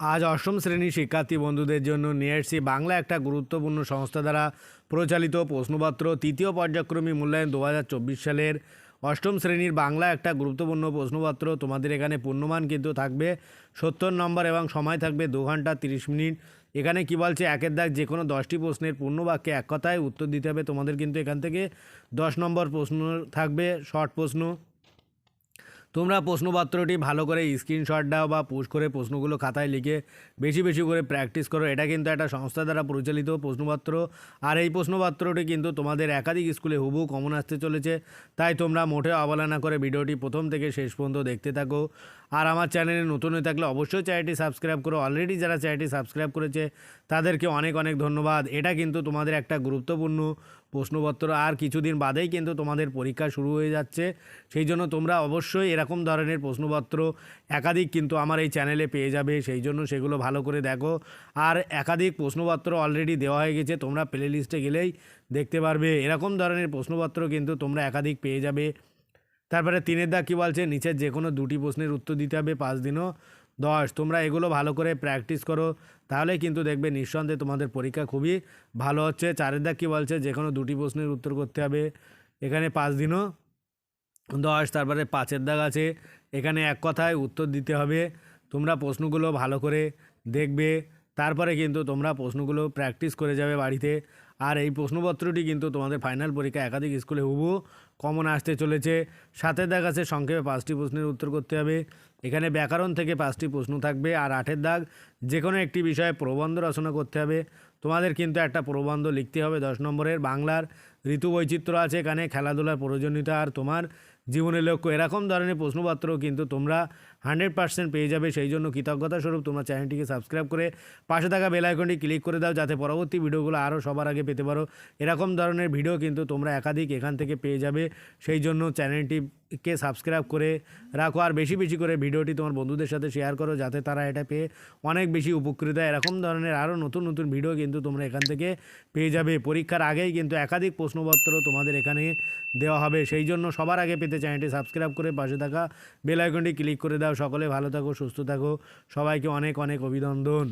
আজ অষ্টম শ্রেণির শিক্ষার্থী বন্ধুদের জন্য নিয়ে এসেছি বাংলা একটা গুরুত্বপূর্ণ সংস্থা দ্বারা প্রচালিত প্রশ্নপত্র তৃতীয় পর্যায়ক্রমী মূল্যায়ন দু হাজার চব্বিশ সালের অষ্টম শ্রেণির বাংলা একটা গুরুত্বপূর্ণ প্রশ্নপত্র। তোমাদের এখানে পূর্ণমান কিন্তু থাকবে। সত্তর নম্বর এবং সময় থাকবে দু ঘণ্টা তিরিশ মিনিট। এখানে কি বলছে? একের দাগ যে কোনো দশটি প্রশ্নের পূর্ণ বাক্যে এক কথায় উত্তর দিতে হবে। তোমাদের কিন্তু এখান থেকে দশ নম্বর প্রশ্ন থাকবে, শর্ট প্রশ্ন। তোমরা প্রশ্নপত্রটি ভালো করে স্ক্রিনশট দাও বা পোস্ট করে প্রশ্নগুলো খাতায় লিখে বেশি বেশি করে প্র্যাকটিস করো। এটা কিন্তু একটা সংস্থা দ্বারা পরিচালিত প্রশ্নপত্র। আর এই প্রশ্নপত্রটি কিন্তু তোমাদের একাধিক স্কুলে হুবু কমন আসতে চলেছে। তাই তোমরা মোটেও অবহেলা করে ভিডিওটি প্রথম থেকে শেষ পর্যন্ত দেখতে থাকো। আর আমার চ্যানেলে নতুন হয়ে থাকলে অবশ্যই চ্যানেলটি সাবস্ক্রাইব করো। অলরেডি যারা চ্যানেলটি সাবস্ক্রাইব করেছে, তাদেরকে অনেক অনেক ধন্যবাদ। এটা কিন্তু তোমাদের একটা গুরুত্বপূর্ণ প্রশ্নপত্র আর কিছুদিন বাদেই কিন্তু তোমাদের পরীক্ষা শুরু হয়ে যাচ্ছে। সেই জন্য তোমরা অবশ্যই এরকম ধরনের প্রশ্নপত্র একাধিক কিন্তু আমার এই চ্যানেলে পেয়ে যাবে। সেই জন্য সেগুলো ভালো করে দেখো। আর একাধিক প্রশ্নপত্র অলরেডি দেওয়া হয়ে গেছে। তোমরা প্লে লিস্টে গেলেই দেখতে পারবে। এরকম ধরনের প্রশ্নপত্র কিন্তু তোমরা একাধিক পেয়ে যাবে। তারপরে তিনের দাগ কী বলছে? নিচের যে কোনো দুটি প্রশ্নের উত্তর দিতে হবে পাঁচ দিনও। দশ, তোমরা এগুলো ভালো করে প্র্যাকটিস করো। তাহলে কিন্তু দেখবে নিঃসন্দেহে তোমাদের পরীক্ষা খুবই ভালো হচ্ছে। চারের দাগ কী বলছে? যে কোনো দুটি প্রশ্নের উত্তর করতে হবে। এখানে পাঁচ দিনও। দশ, তারপরে পাঁচের দাগ আছে। এখানে এক কথায় উত্তর দিতে হবে। তোমরা প্রশ্নগুলো ভালো করে দেখবে। তারপরে কিন্তু তোমরা প্রশ্নগুলো প্র্যাকটিস করে যাবে বাড়িতে। আর এই প্রশ্নপত্রটি কিন্তু তোমাদের ফাইনাল পরীক্ষা একাধিক স্কুলে হুবু কমন আসতে চলেছে। সাথে দাগ আছে, সংক্ষেপে পাঁচটি প্রশ্নের উত্তর করতে হবে। এখানে ব্যাকরণ থেকে পাঁচটি প্রশ্ন থাকবে আর আটের দাগ যে কোনো একটি বিষয়ে প্রবন্ধ রচনা করতে হবে। তোমাদের কিন্তু একটা প্রবন্ধ লিখতে হবে। দশ নম্বরের, বাংলার ঋতু বৈচিত্র্য আছে এখানে, খেলাধুলার প্রয়োজনীয়তা আর তোমার জীবনের লক্ষ্য। এরকম ধরনের প্রশ্নপত্র কিন্তু তোমরা হান্ড্রেড পার্সেন্ট পেয়ে যাবে। সেই জন্য কৃতজ্ঞতা স্বরূপ তোমরা চ্যানেলটিকে সাবস্ক্রাইব করে পাশে থাকা বেল আইকনটি ক্লিক করে দাও যাতে পরবর্তী ভিডিওগুলো আরও সবার আগে পেতে পারো। এরকম ধরনের ভিডিও কিন্তু তোমরা একাধিক এখান থেকে পেয়ে যাবে। সেই জন্য চ্যানেলটিকে সাবস্ক্রাইব করে রাখো আর বেশি বেশি করে ভিডিওটি তোমার বন্ধুদের সাথে শেয়ার করো যাতে তারা এটা পেয়ে অনেক বেশি উপকৃত এরকম ধরনের আরও নতুন নতুন ভিডিও কিন্তু তোমরা এখান থেকে পেয়ে যাবে। পরীক্ষার আগেই কিন্তু একাধিক প্রশ্নপত্র তোমাদের এখানে দেওয়া হবে। সেই জন্য সবার আগে পেতে চ্যানেলটি সাবস্ক্রাইব করে পাশে থাকা বেল আইকনটি ক্লিক করে দাও। সকলে ভালো থাকো, সুস্থ থাকো। সবাইকে অনেক অনেক অভিনন্দন।